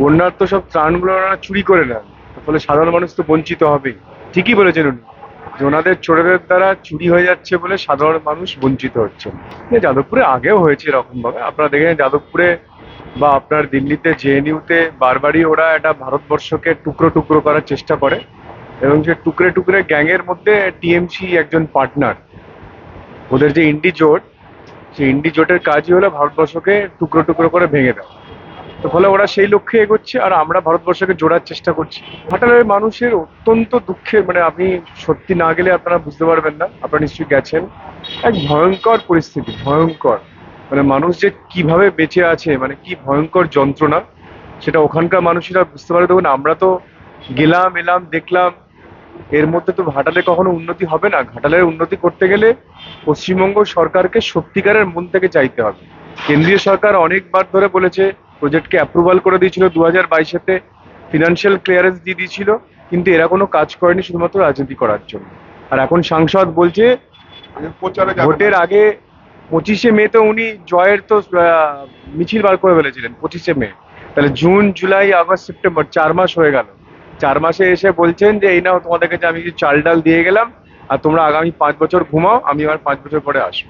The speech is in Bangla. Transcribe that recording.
বন্যার তো সব ত্রাণগুলো ওনারা চুরি করে নেন ফলে সাধারণ মানুষ তো বঞ্চিত হবেই। ঠিকই বলেছেন উনি। ওনাদের চোরেদের দ্বারা চুরি হয়ে যাচ্ছে বলে সাধারণ মানুষ বঞ্চিত হচ্ছে। যাদবপুরে আগেও হয়েছে এরকম ভাবে আপনারা দেখেন যাদবপুরে বা আপনার দিল্লিতে জেএনইউতে বারবারই ওরা একটা ভারতবর্ষকে টুকরো টুকরো করার চেষ্টা করে এবং যে টুকরে টুকরে গ্যাংয়ের মধ্যে টিএমসি একজন পার্টনার। ওদের যে ইন্ডি জোট, সেই ইন্ডি জোটের কাজই হলো ভারতবর্ষকে টুকরো টুকরো করে ভেঙে দেওয়া। তো ফলে ওরা সেই লক্ষ্যে এগোচ্ছে আর আমরা ভারতবর্ষকে জোড়ার চেষ্টা করছি। ঘাটালের মানুষের অত্যন্ত দুঃখের মানে আপনি সত্যি না গেলে আপনারা বুঝতে পারবেন না, আপনারা নিশ্চয়ই গেছেন, এক ভয়ঙ্কর পরিস্থিতি, ভয়ঙ্কর। মানে মানুষ যে কীভাবে বেঁচে আছে মানে কি ভয়ঙ্কর যন্ত্রণা, সেটা ওখানকার মানুষেরা বুঝতে পারে। দেখুন, আমরা তো গেলাম, এলাম, দেখলাম, এর মধ্যে তো ঘাটালে কখনো উন্নতি হবে না। ঘাটালের উন্নতি করতে গেলে পশ্চিমবঙ্গ সরকারকে সত্যিকারের মন থেকে চাইতে হবে। কেন্দ্রীয় সরকার অনেকবার ধরে বলেছে প্রজেক্টকে অ্যাপ্রুভাল করে দিয়েছিল দু হাজার বাইশেতে। ফিনান্সিয়াল ক্লিয়ারেন্স দিয়ে দিয়েছিল কিন্তু এরা কোনো কাজ করেনি শুধুমাত্র রাজনীতি করার জন্য। আর এখন সাংসদ বলছে ভোটের আগে পঁচিশে মে তো উনি জয়ের তো মিছিল বার করে ফেলেছিলেন পঁচিশে মে। তাহলে জুন জুলাই আগস্ট সেপ্টেম্বর চার মাস হয়ে গেল। চার মাসে এসে বলছেন যে এই নাও তোমাদের কাছে আমি কিছু চাল ডাল দিয়ে গেলাম আর তোমরা আগামী পাঁচ বছর ঘুমাও আমি আবার পাঁচ বছর পরে আসব।